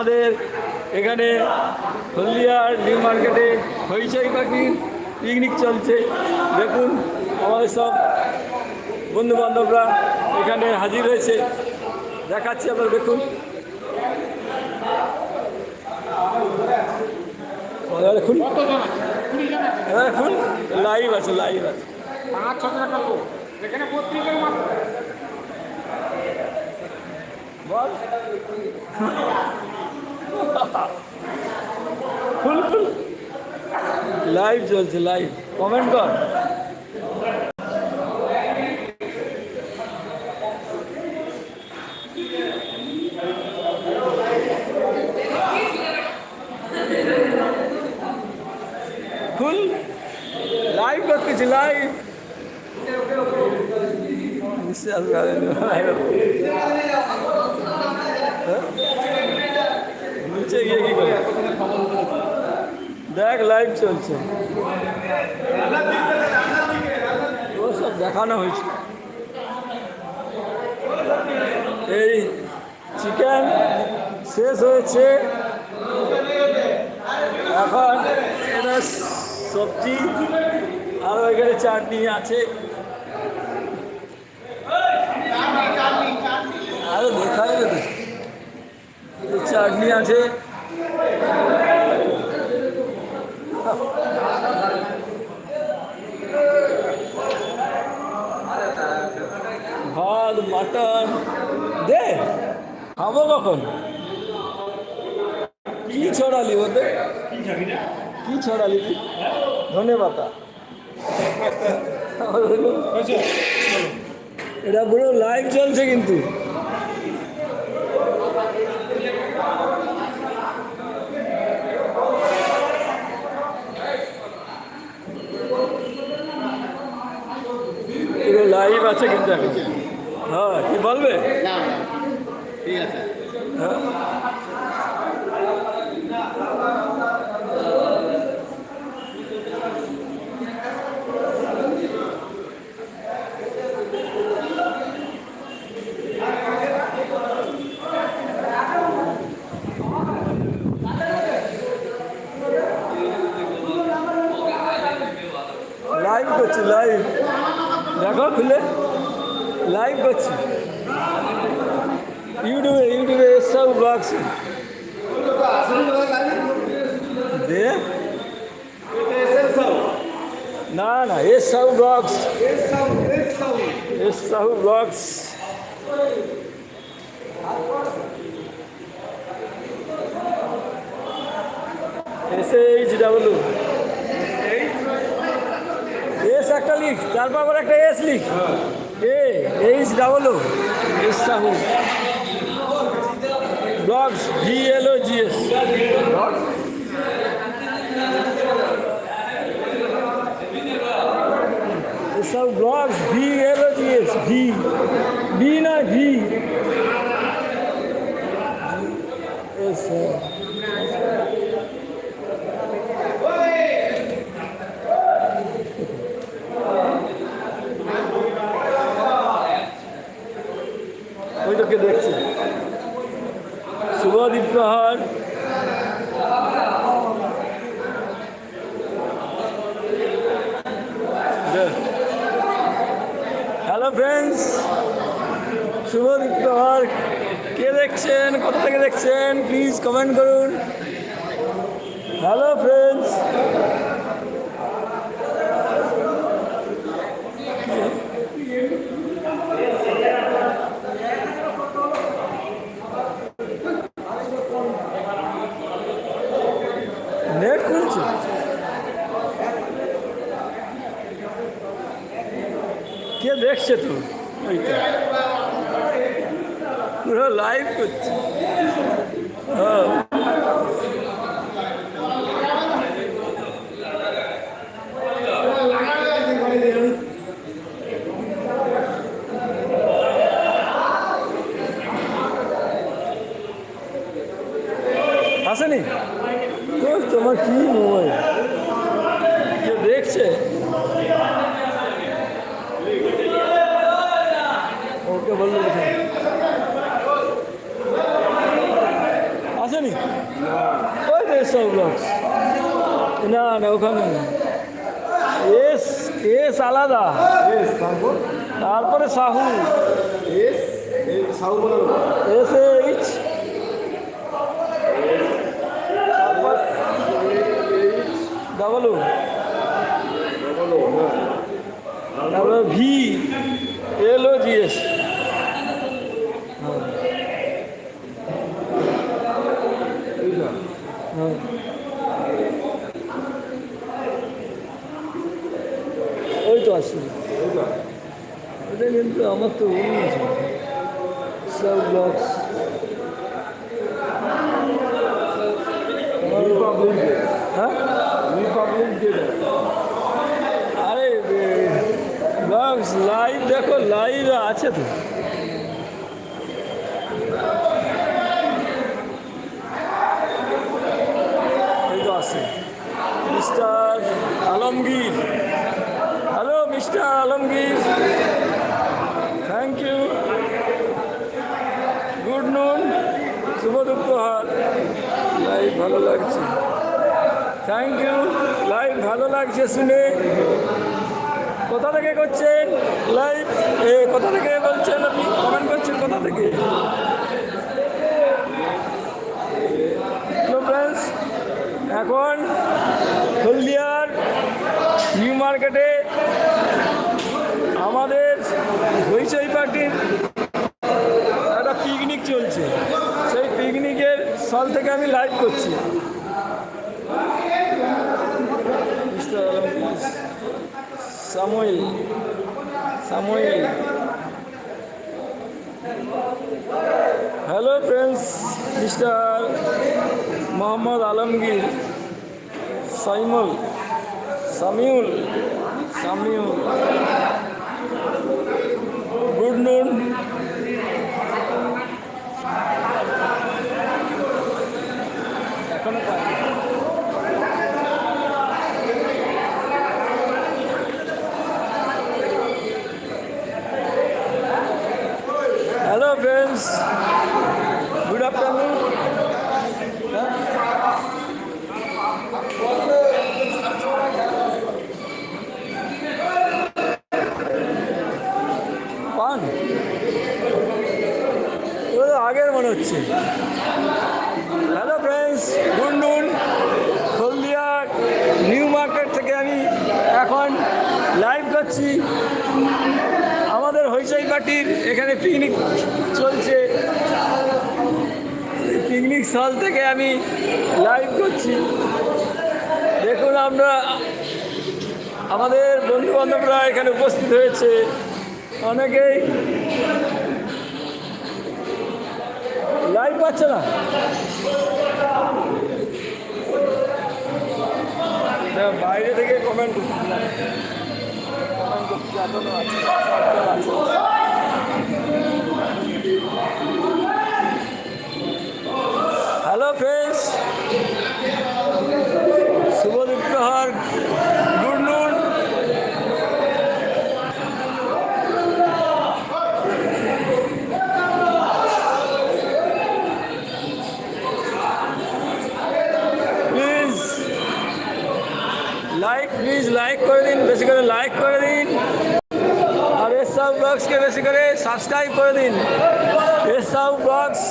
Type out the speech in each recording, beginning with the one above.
আমাদের এখানে হলদিয়ার নিউ মার্কেটে হইচই পাখির পিকনিক চলছে। দেখুন, আমাদের সব বন্ধু বান্ধবরা এখানে হাজির হয়েছে। দেখাচ্ছি আপনার, দেখুন। দেখুন। দেখুন লাইভ আছে লাইভ আছে। পাঁচ বল ফুল ফুল। লাইভ চলছে লাইভ কমেন্ট কর। ফুল লাইভ করতেছি লাইভ নিচে গিয়ে কি করে দেখ লাইভ চলছে। ও সব দেখানো হয়েছে। এই চিকেন শেষ হয়েছে। এখন এটা সবজি, আর এখানে চাটনি আছে আরও দেখাই তো এই চাটনি আছে। ভাত মাটন। দে খাব কখন? কি ছড়ালি ওতে কি ছড়ালি তুই? ধনে পাতা। এটা পুরো লাইভ চলছে কিন্তু পুরো লাইভ আছে কিন্তু হ্যাঁ কি বলবে? ঠিক আছে লাইভ করছি লাইভ দেখো খুলে। লাইভ করছি। ইউটিউবে ইউটিউবে সব ব্লগস দে। না না, এ সব ব্লগস এ সব ব্লগস এস এইচ ডাবলু একটা লিখ তারপর আবার একটা এস লিখ। A H W S Sahu. Blogs V L O G S সব blogs V L O G S V B না V S Shubhodeep hello friends Shubhodeep Prahar কে দেখছেন? কোথা থেকে দেখছেন? প্লিজ কমেন্ট করুন। হ্যালো ফ্রেন্ডস কে দেখছে তো ওইটা পুরো লাইভ করছে হ্যাঁ আসেনি তো তোমার কি মোবাইল কে দেখছে ওই ব্লগস না না ওখানে না এস এস আলাদা তারপর Sahu S S H double O হ্যাঁ V L O G S এইটা হ্যাঁ ওই তো আছে এইটা এটা কিন্তু আমার তো সব ব্লগস হ্যাঁ আরে ব্লগস লাইভ দেখো লাইভ আছে তো এই তো আছে mister Alamgir hello mister Alamgir thank you good noon শুভ দুপুর লাইভ ভালো লাগছে। থ্যাংক ইউ লাইভ ভালো লাগছে শুনে। কোথা থেকে করছেন? লাইভ এ, কোথা থেকে বলছেন আপনি? কমেন্ট করছেন কোথা থেকে? এখন হলদিয়ার নিউ মার্কেটে আমাদের হইচই পার্টির একটা পিকনিক চলছে সেই পিকনিকের থেকে আমি লাইভ করছি। Hello friends mister Mohammad Alamgir Saimul Samiul Samiul good noon ก็ไ এখানে পিকনিক চলছে। পিকনিক স্থল থেকে আমি লাইভ করছি। দেখুন আমরা, আমাদের বন্ধু বান্ধবরা এখানে উপস্থিত হয়েছে। অনেকেই লাইভ পাচ্ছে না। বাইরে থেকে কমেন্ট কমেন্ট আছে হ্যালো ফ্রেন্ডস শুভ দুপুর good noon please like please like করে দিন বেশি করে লাইক করে দিন আর এসব ব্লগসকে বেশি করে সাবস্ক্রাইব করে দিন এসব ব্লগস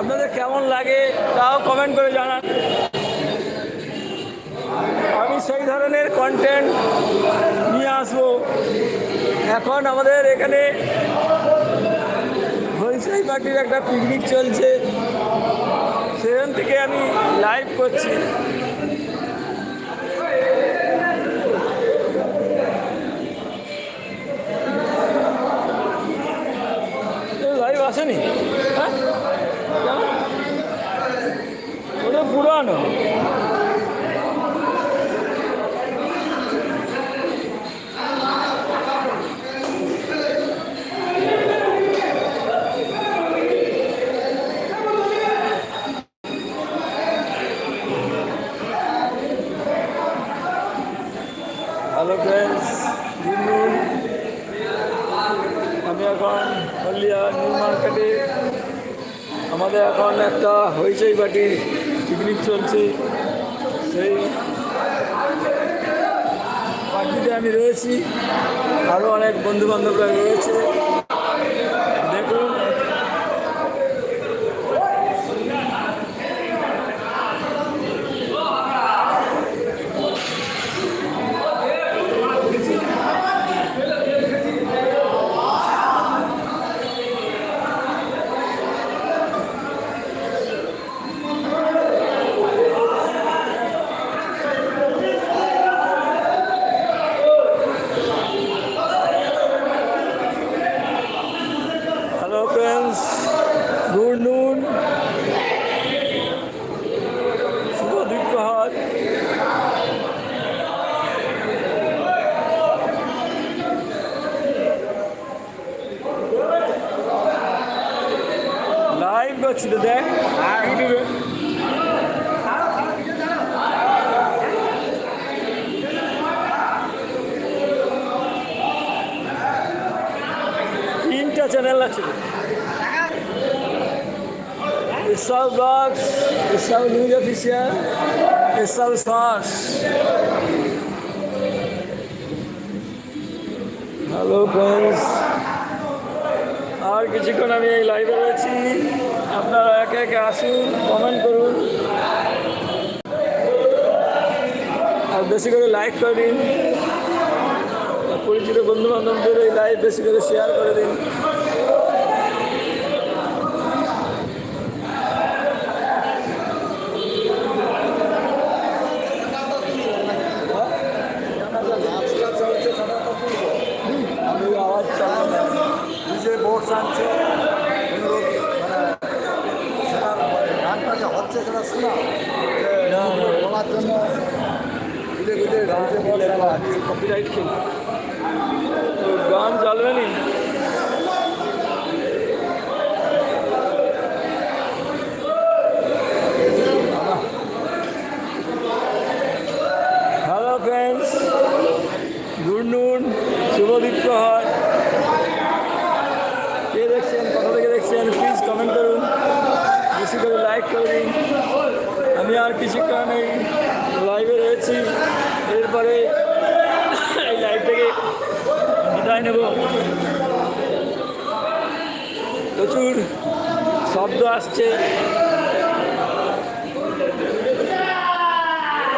আপনাদের কেমন লাগে তাও কমেন্ট করে জানান। আমি সেই ধরনের কন্টেন্ট নিয়ে আসব। এখন আমাদের এখানে হইসাই পার্টির একটা পিকনিক চলছে। সেখান থেকে আমি লাইভ করছি। লাইভ আসেনি হ্যাঁ কেন? ওটা পুরানো। হ্যালো আমি এখন হলিয়া মার্কেটে। আমাদের এখন একটা হইচই বাটির পিকনিক চলছে। সেই পার্টিতে আমি রয়েছি। আরও অনেক বন্ধুবান্ধবরা রয়েছে দেখুন হ্যালো ফ্রেন্ডস গুড নুন শুভ দুপ্রহার ইউটিউবে তিনটা চ্যানেল আছে। Vlogs, Essal News Official, Essal Stars. Hello friends আর কিছুক্ষণ আমি এই লাইভে রয়েছি। আপনারা একে একে আসুন কমেন্ট করুন। আর বেশি করে লাইক করে দিন। পরিচিত বন্ধু বান্ধবদের এই লাইভ বেশি করে শেয়ার করে দিন। না বলার জন্য গান চলবে নি হ্যালো ফ্রেন্ডস গুড নুন শুভদীপ্ত হয় কে দেখছেন কথা থেকে দেখছেন প্লিজ কমেন্ট করুন বেশি করে লাইক করুন আমি আর কিছুক্ষণ এই লাইভে রয়েছি। এরপরে এই লাইভ থেকে বিদায় নেব। প্রচুর শব্দ আসছে।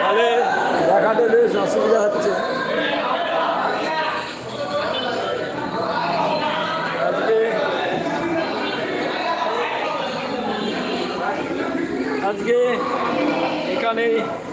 তাহলে দেখাতে বেশ অসুবিধা হচ্ছে। day.